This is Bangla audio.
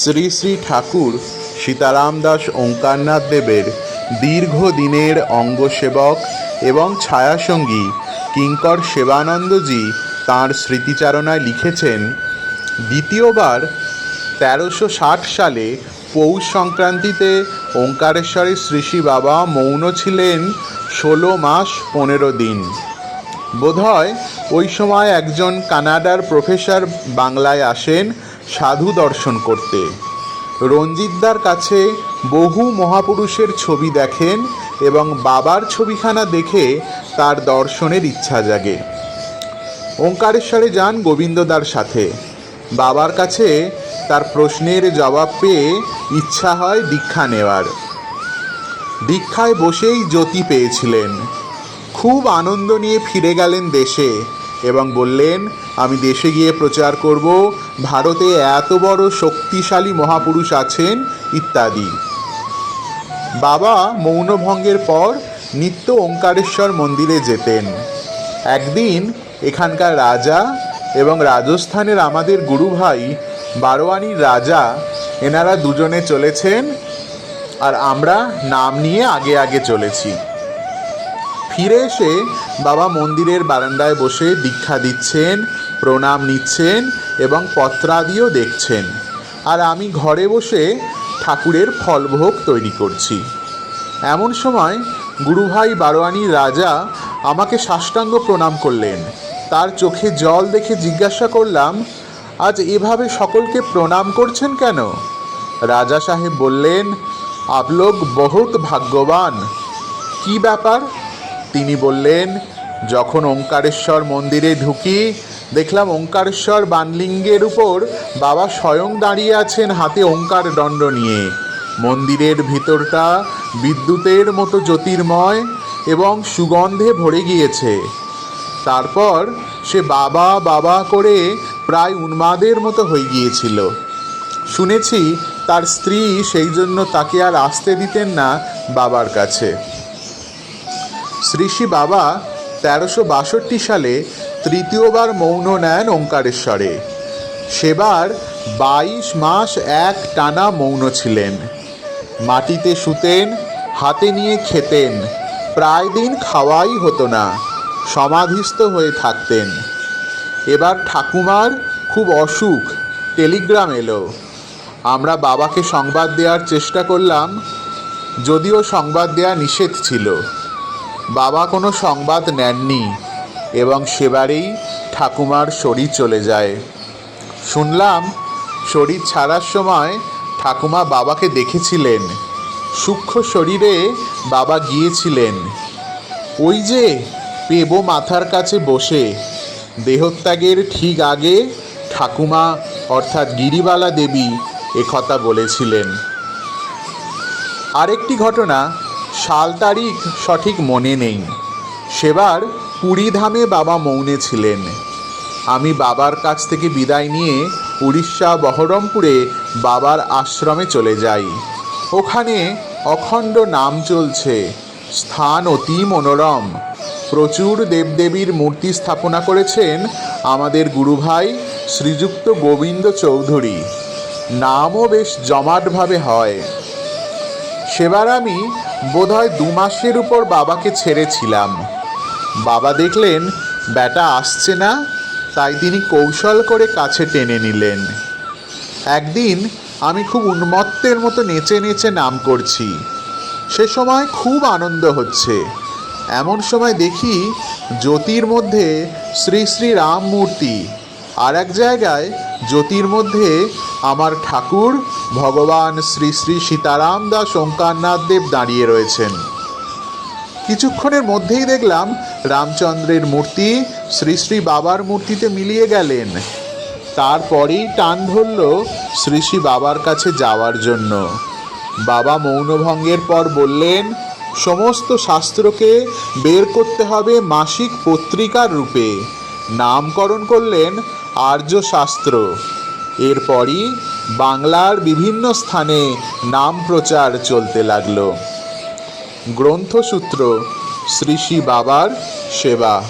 শ্রী শ্রী ঠাকুর সীতারাম দাস ওঙ্কারনাথ দেবের দীর্ঘদিনের অঙ্গসেবক এবং ছায়াসঙ্গী কিঙ্কর সেবানন্দজি তাঁর স্মৃতিচারণায় লিখেছেন, দ্বিতীয়বার তেরোশো ষাট সালে পৌষ সংক্রান্তিতে ওঙ্কারেশ্বরের শ্রী শ্রী বাবা মৌন ছিলেন ষোলো মাস পনেরো দিন। বোধহয় ওই সময় একজন কানাডার প্রফেসর বাংলায় আসেন সাধু দর্শন করতে। রঞ্জিতদার কাছে বহু মহাপুরুষের ছবি দেখেন এবং বাবার ছবিখানা দেখে তার দর্শনের ইচ্ছা জাগে। ওঙ্কারেশ্বরে যান গোবিন্দদার সাথে। বাবার কাছে তার প্রশ্নের জবাব পেয়ে ইচ্ছা হয় দীক্ষা নেওয়ার। দীক্ষায় বসেই জ্যোতি পেয়েছিলেন। খুব আনন্দ নিয়ে ফিরে গেলেন দেশে। এবং বললেন, আমি দেশে গিয়ে প্রচার করব, ভারতে এত বড় শক্তিশালী মহাপুরুষ আছেন, ইত্যাদি। বাবা মৌনভঙ্গের পর নিত্য ওঙ্কারেশ্বর মন্দিরে যেতেন। একদিন এখানকার রাজা এবং রাজস্থানের আমাদের গুরু ভাই বারোয়ানির রাজা, এনারা দুজনে চলেছেন, আর আমরা নাম নিয়ে আগে আগে চলেছি। ফিরে এসে বাবা মন্দিরের বারান্দায় বসে দীক্ষা দিচ্ছেন, প্রণাম নিচ্ছেন এবং পত্রাদিও দেখছেন। আর আমি ঘরে বসে ঠাকুরের ফলভোগ তৈরি করছি। এমন সময় গুরুভাই বারোয়ানি রাজা আমাকে সাষ্টাঙ্গ প্রণাম করলেন। তার চোখে জল দেখে জিজ্ঞাসা করলাম, আজ এভাবে সকলকে প্রণাম করছেন কেন? রাজা সাহেব বললেন, আপ লোক বহুত ভাগ্যবান। কি ব্যাপার? তিনি বললেন, যখন ওঙ্কারেশ্বর মন্দিরে ঢুকি, দেখলাম ওঙ্কারেশ্বর বানলিঙ্গের উপর বাবা স্বয়ং দাঁড়িয়ে আছেন হাতে ওঙ্কার দণ্ড নিয়ে। মন্দিরের ভিতরটা বিদ্যুতের মতো জ্যোতির্ময় এবং সুগন্ধে ভরে গিয়েছে। তারপর সে বাবা বাবা করে প্রায় উন্মাদের মতো হয়ে গিয়েছিল। শুনেছি তার স্ত্রী সেই জন্য তাকে আর আসতে দিতেন না বাবার কাছে। শ্রী শ্রী বাবা তেরোশো বাষট্টি সালে তৃতীয়বার মৌন নেন ওঙ্কারেশ্বরে। সেবার বাইশ মাস এক টানা মৌন ছিলেন। মাটিতে শুতেন, হাতে নিয়ে খেতেন, প্রায় দিন খাওয়াই হতো না, সমাধিস্থ হয়ে থাকতেন। এবার ঠাকুমার খুব অসুখ, টেলিগ্রাম এলো। আমরা বাবাকে সংবাদ দেওয়ার চেষ্টা করলাম, যদিও সংবাদ দেওয়া নিষেধ ছিল। বাবা কোনো সংবাদ নেননি এবং সেবারেই ঠাকুমার শরীর চলে যায়। শুনলাম শরীর ছাড়ার সময় ঠাকুমা বাবাকে দেখেছিলেন। সূক্ষ্ম শরীরে বাবা গিয়েছিলেন। ওই যে পেবো মাথার কাছে বসে। দেহত্যাগের ঠিক আগে ঠাকুমা অর্থাৎ গিরিবালা দেবী একথা বলেছিলেন। আরেকটি ঘটনা সাল তারিখ সঠিক মনে নেই। সেবার পুরীধামে বাবা মৌনে ছিলেন। আমি বাবার কাছ থেকে বিদায় নিয়ে উড়িষ্যা বহরমপুরে বাবার আশ্রমে চলে যাই। ওখানে অখণ্ড নাম চলছে, স্থান অতি মনোরম। প্রচুর দেবদেবীর মূর্তি স্থাপনা করেছেন আমাদের গুরুভাই শ্রীযুক্ত গোবিন্দ চৌধুরী। নামও বেশ জমাটভাবে হয়। সেবার আমি বোধহয় দু মাসের উপর বাবাকে ছেড়েছিলাম। বাবা দেখলেন, ব্যাটা আসছে না। তাই তিনি কৌশল করে কাছে টেনে নিলেন। একদিন আমি খুব উন্মত্তের মতো নেচে নেচে নাম করছি। সে সময় খুব আনন্দ হচ্ছে। এমন সময় দেখি জ্যোতির মধ্যে শ্রী শ্রী রাম মূর্তি। আর এক জায়গায় জ্যোতির মধ্যে আমার ঠাকুর ভগবান শ্রী শ্রী সীতারাম দাস ওঙ্কারনাথ দেব দাঁড়িয়ে রয়েছেন। কিছুক্ষণের মধ্যেই দেখলাম রামচন্দ্রের মূর্তি শ্রী শ্রী বাবার মূর্তিতে মিলিয়ে গেলেন। তারপরেই টান ধরল শ্রী শ্রী বাবার কাছে যাওয়ার জন্য। বাবা মৌনভঙ্গের পর বললেন, সমস্ত শাস্ত্রকে বের করতে হবে মাসিক পত্রিকার রূপে। নামকরণ করলেন আর্যশাস্ত্র এরপরই বাংলার বিভিন্ন স্থানে নাম প্রচার চলতে লাগল। গ্রন্থসূত্র শ্রী শ্রী বাবার সেবা।